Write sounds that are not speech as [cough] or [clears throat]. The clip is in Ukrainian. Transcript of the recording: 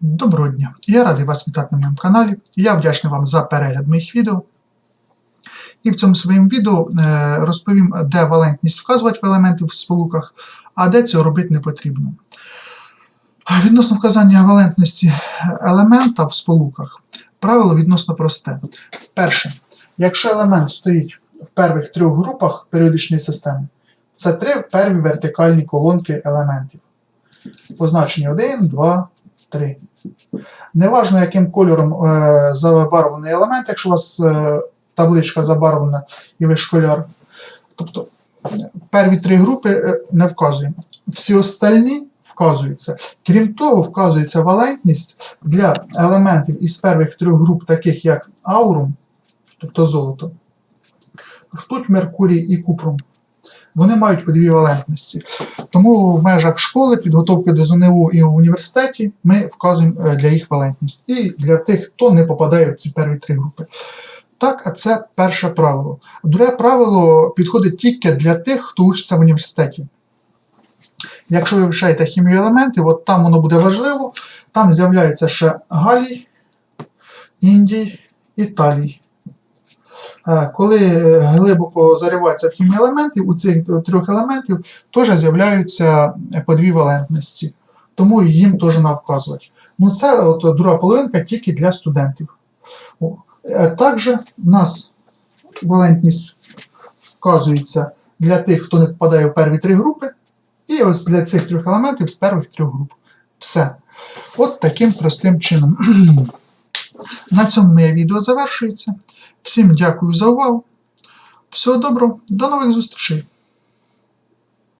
Доброго дня! Я радий вас вітати на моєму каналі. Я вдячний вам за перегляд моїх відео. І в цьому своєму відео е, розповім, де валентність вказувати в елементи в сполуках, а де цього робити не потрібно. Відносно вказання валентності елемента в сполуках, правило відносно просте. Перше, якщо елемент стоїть в перших трьох групах періодичної системи, це три перві вертикальні колонки елементів. Позначені 1, 2, 3. Неважно, яким кольором е, забарвлений елемент, якщо у вас е, табличка забарвлена і ви школяр. Тобто перві три групи е, не вказуємо. Всі остальні вказуються. Крім того, вказується валентність для елементів із перших трьох груп, таких як аурум, тобто золото, ртуть, Меркурій і купрум. Вони мають по дві валентності. Тому в межах школи, підготовки до ЗНО і в університеті ми вказуємо е, для їх валентність. І для тих, хто не попадає в ці перві три групи. Так, а це перше правило. Друге правило підходить тільки для тих, хто учиться в університеті. Якщо ви вивчаєте хімію елементів, от там воно буде важливо, там з'являється ще галій, індій і талій. Е, Коли е, глибоко заривається в хімію елементів, у цих трьох елементів теж з'являються по дві валентності. Тому їм теж треба вказувати. Ну, це от, друга половинка тільки для студентів. О, е, Також в нас валентність вказується для тих, хто не попадає в перві три групи. І ось для цих трьох елементів з перших трьох груп. Все. От таким простим чином. [clears throat] На цьому моє відео завершується. Всім дякую за увагу. Всього доброго, до нових зустрічей!